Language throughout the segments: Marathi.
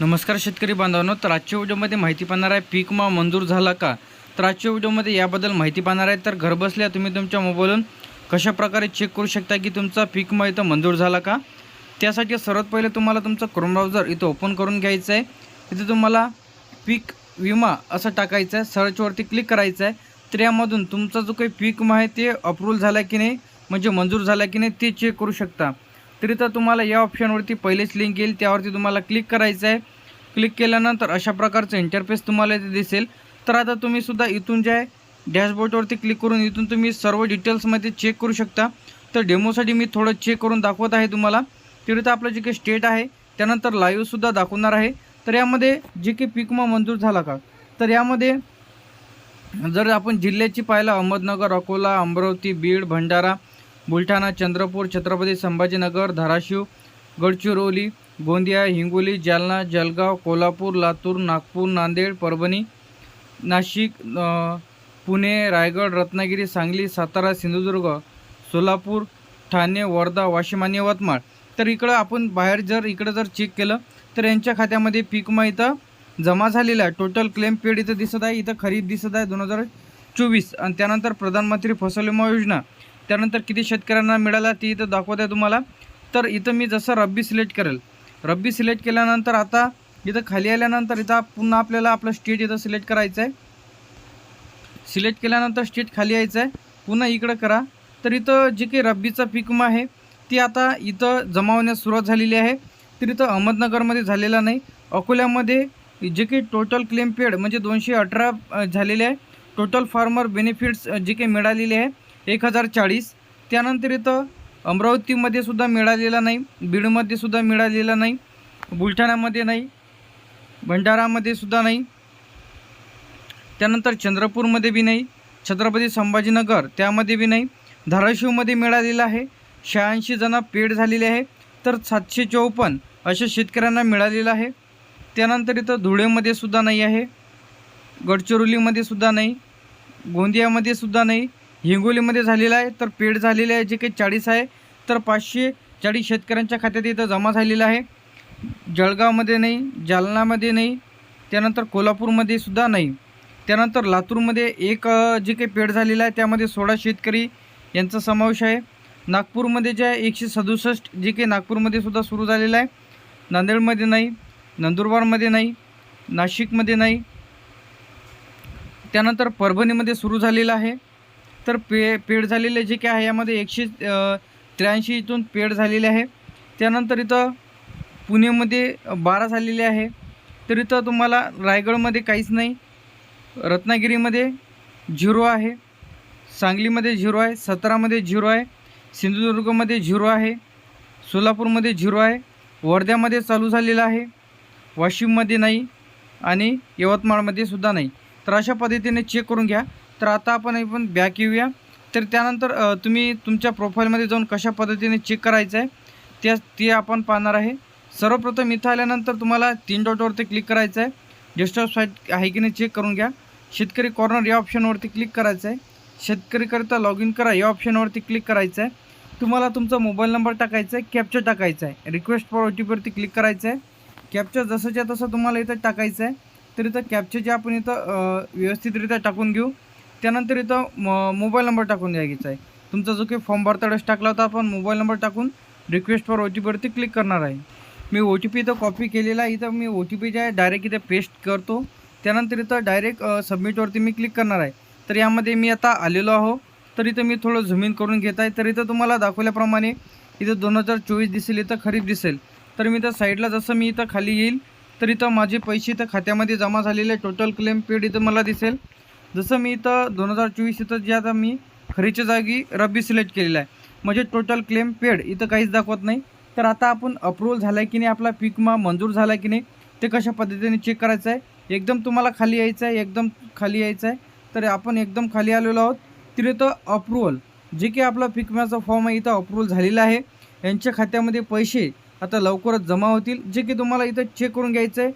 नमस्कार शेतकरी बांधवांनो तर आजच्या व्हिडिओमध्ये माहिती पाहणार आहे पीक विमा मंजूर झाला का? तर आजच्या व्हिडिओमध्ये याबद्दल माहिती पाहणार आहे तर घरबसल्या तुम्ही तुमच्या मोबाईलवरून कशा प्रकारे चेक करू शकता की तुमचा पीक विमा इथं मंजूर झाला का? त्यासाठी सर्वात पहिले तुम्हाला तुमचं क्रोम ब्राउझर इथं ओपन करून घ्यायचं आहे. इथे तुम्हाला पीक विमा असं टाकायचं आहे सर्चवरती क्लिक करायचं आहे. तर यामधून तुमचा जो काही पीक विमा आहे ते अप्रूव्हल झाला की नाही म्हणजे मंजूर झाला की नाही ते चेक करू शकता. तरी तर तुम्हाला या ऑप्शनवरती पहिलेच लिंक येईल. त्यावरती तुम्हाला क्लिक करायचं आहे. क्लिक केल्यानंतर अशा प्रकारचं इंटरफेस तुम्हाला इथे दिसेल. तर आता तुम्हीसुद्धा इथून जे आहे डॅशबोर्डवरती क्लिक करून इथून तुम्ही सर्व डिटेल्समध्ये चेक करू शकता. तर डेमोसाठी मी थोडं चेक करून दाखवत आहे तुम्हाला. तर आपलं जे काही स्टेट आहे त्यानंतर लाईव्हसुद्धा दाखवणार आहे. तर यामध्ये जे काही पिकमा मंजूर झाला का? तर यामध्ये जर आपण जिल्ह्याची पाहिलं अहमदनगर अकोला अमरावती बीड भंडारा बुलढाणा चंद्रपूर छत्रपती संभाजीनगर धाराशिव गडचिरोली गोंदिया हिंगोली जालना जळगाव कोल्हापूर लातूर नागपूर नांदेड परभणी नाशिक पुणे रायगड रत्नागिरी सांगली सातारा सिंधुदुर्ग सोलापूर ठाणे वर्धा वाशिम आणि यवतमाळ. तर इकडं आपण बाहेर जर इकडं जर चेक केलं तर यांच्या खात्यामध्ये पीकमा इथं जमा झालेला आहे. टोटल क्लेम पेड इथं दिसत आहे इथं खरीप दिसत आहे दोन हजार चोवीस. आणि त्यानंतर प्रधानमंत्री फसल विमा योजना. त्यानंतर किती शेतकऱ्यांना मिळाला ती इथं दाखवत आहे तुम्हाला. तर इथं मी जसं रब्बी सिलेक्ट करेल. रब्बी सिलेक्ट केल्यानंतर आता इथं खाली आल्यानंतर इथं पुन्हा आपल्याला आपलं स्टेट इथं सिलेक्ट करायचं आहे सिलेक्ट केल्यानंतर स्टेट खाली यायचं आहे पुन्हा इकडं करा. तर इथं जे काही रब्बीचा पिकम आहे ती आता इथं जमावण्यास सुरुवात झालेली आहे. तर इथं अहमदनगरमध्ये झालेला नाही. अकोल्यामध्ये जे काही टोटल क्लेम पेड म्हणजे दोनशे अठरा झालेले आहे. टोटल फार्मर बेनिफिट्स जे काही मिळालेले आहे एक हजार चाळीस. त्यानंतर इथं अमरावतीमध्ये सुद्धा मिळालेला नाही बीडमध्ये सुद्धा मिळालेला नाही बुलढाण्यामध्ये नाही भंडारामध्ये सुद्धा नाही. त्यानंतर चंद्रपूरमध्ये बी नाही छत्रपती संभाजीनगर त्यामध्ये बी नाही धाराशिवमध्ये मिळालेलं आहे. शहाऐंशी जण पेड झालेले आहे. तर सातशे चौपन्न अशा शेतकऱ्यांना मिळालेलं आहे. त्यानंतर इथं धुळेमध्ये सुद्धा नाही आहे. गडचिरोलीमध्ये सुद्धा नाही. गोंदियामध्ये सुद्धा नाही. हिंगोलीमध्ये झालेला आहे तर पेड झालेले आहे जे काही चाळीस आहे तर पाचशे चाळीस शेतकऱ्यांच्या खात्यात इथं जमा झालेलं आहे. जळगावमध्ये नाही जालनामध्ये नाही त्यानंतर कोल्हापूरमध्ये सुद्धा नाही. त्यानंतर लातूरमध्ये एक जे काही पेड झालेलं आहे त्यामध्ये सोळा शेतकरी यांचा समावेश आहे. नागपूरमध्ये जे आहे एकशे सदुसष्ट जे काही नागपूरमध्ये सुद्धा सुरू झालेलं आहे. नांदेडमध्ये नाही नंदुरबारमध्ये नाही नाशिकमध्ये नाही. त्यानंतर परभणीमध्ये सुरू झालेलं आहे. तर पे पेड झालेले जे काय आहे यामध्ये एकशे त्र्याऐंशी इथून पेड झालेले आहे. त्यानंतर इथं पुणेमध्ये बारा झालेले आहे. तर इथं तुम्हाला रायगडमध्ये काहीच नाही. रत्नागिरीमध्ये झिरो आहे. सांगलीमध्ये झिरो आहे. सतरामध्ये झिरो आहे. सिंधुदुर्गमध्ये झिरो आहे. सोलापूरमध्ये झिरो आहे. वर्ध्यामध्ये चालू झालेलं आहे. वाशिममध्ये नाही आणि यवतमाळमध्ये सुद्धा नाही. तर अशा पद्धतीने चेक करून घ्या. तर आता आपण आपण बॅक येऊया. तर त्यानंतर तुम्ही तुमच्या प्रोफाईलमध्ये जाऊन कशा पद्धतीने चेक करायचं आहे त्या ते आपण पाहणार आहे. सर्वप्रथम इथं आल्यानंतर तुम्हाला तीन डॉटवरती क्लिक करायचं आहे डेस्कटॉप साईट आहे की नाही चेक करून घ्या. शेतकरी कॉर्नर या ऑप्शनवरती क्लिक करायचं आहे शेतकरीकरिता लॉग इन करा या ऑप्शनवरती क्लिक करायचं आहे तुम्हाला तुमचा मोबाईल नंबर टाकायचा आहे कॅप्चर टाकायचा आहे रिक्वेस्ट फॉर ओ टी पीवरती क्लिक करायचं आहे कॅप्चर जसंच्या तसं तुम्हाला इथं टाकायचं आहे तर इथं कॅप्चर जे आपण इथं व्यवस्थितरित्या टाकून घेऊ. त्यानंतर इथं म मोबाईल नंबर टाकून द्यायचा आहे. तुमचा जो काही फॉर्म भरतावेळेस टाकला होता आपण मोबाईल नंबर टाकून रिक्वेस्ट फॉर ओ टी पीवरती क्लिक करणार आहे. मी ओ टी पी इथं कॉपी केलेला आहे. इथं मी ओ टी पी जे आहे डायरेक्ट इथं पेस्ट करतो. त्यानंतर इथं डायरेक्ट सबमिटवरती मी क्लिक करणार आहे. तर यामध्ये मी आता आलेलो आहो. तर इथं मी थोडं झुमिन करून घेत आहे. तर इथं तुम्हाला दाखवल्याप्रमाणे इथं दोन हजार चोवीस दिसेल इथं खरीप दिसेल. तर मी इथं साईडला जसं मी इथं खाली येईल तर इथं माझे पैसे इथं खात्यामध्ये जमा झालेले टोटल क्लेम पेड इथं मला दिसेल. जसं मी इथं दोन हजार चोवीस इथं जे आता मी खरीच्या जागी रब्बी सिलेक्ट केलेला आहे. म्हणजे टोटल क्लेम पेड इथं काहीच दाखवत नाही. तर आता आपण अप्रूव्हल झाला आहे की नाही आपला पीक विमा मंजूर झाला आहे की नाही ते कशा पद्धतीने चेक करायचं आहे? एकदम तुम्हाला खाली यायचं आहे एकदम खाली यायचं आहे. तर आपण एकदम खाली आलेलो आहोत. तर अप्रूव्हल जे की आपला पीक विम्याचा फॉर्म आहे इथं अप्रूव्हल झालेला आहे. यांच्या खात्यामध्ये पैसे आता लवकरच जमा होतील. जे की तुम्हाला इथं चेक करून घ्यायचं आहे.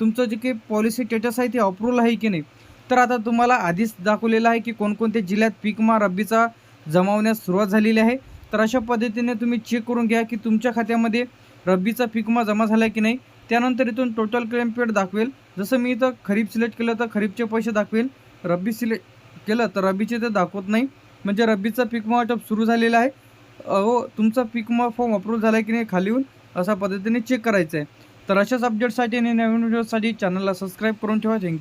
तुमचं जे काही पॉलिसी स्टेटस आहे ते अप्रूव्हल आहे की नाही? तर आता तुम्हाला आधीच दाखवलेलं आहे की कोणकोणत्या जिल्ह्यात पीक मा रब्बीचा जमा होण्यास सुरुवात झालेली आहे. तर अशा पद्धतीने तुम्ही चेक करून घ्या की तुमच्या खात्यामध्ये रब्बीचा पीक मा जमा झाला की नाही. त्यानंतर इथून टोटल क्लेम पेड दाखवेल. जसं मी इथं खरीप सिलेक्ट केलं तर खरीपचे पैसे दाखवेल. रब्बी सिलेक्ट केलं तर रब्बीचे ते दाखवत नाही. म्हणजे रब्बीचा पीक वाटप सुरू झालेला आहे. हो तुमचा पीक मा फॉर्म अप्रूव्ह झाला आहे की नाही खाली येऊन अशा पद्धतीने चेक करायचं आहे तर अशाच अपडेटसाठी आणि नवीन व्हिडिओसाठी चॅनलला सबस्क्राईब करून ठेवा. थँक्यू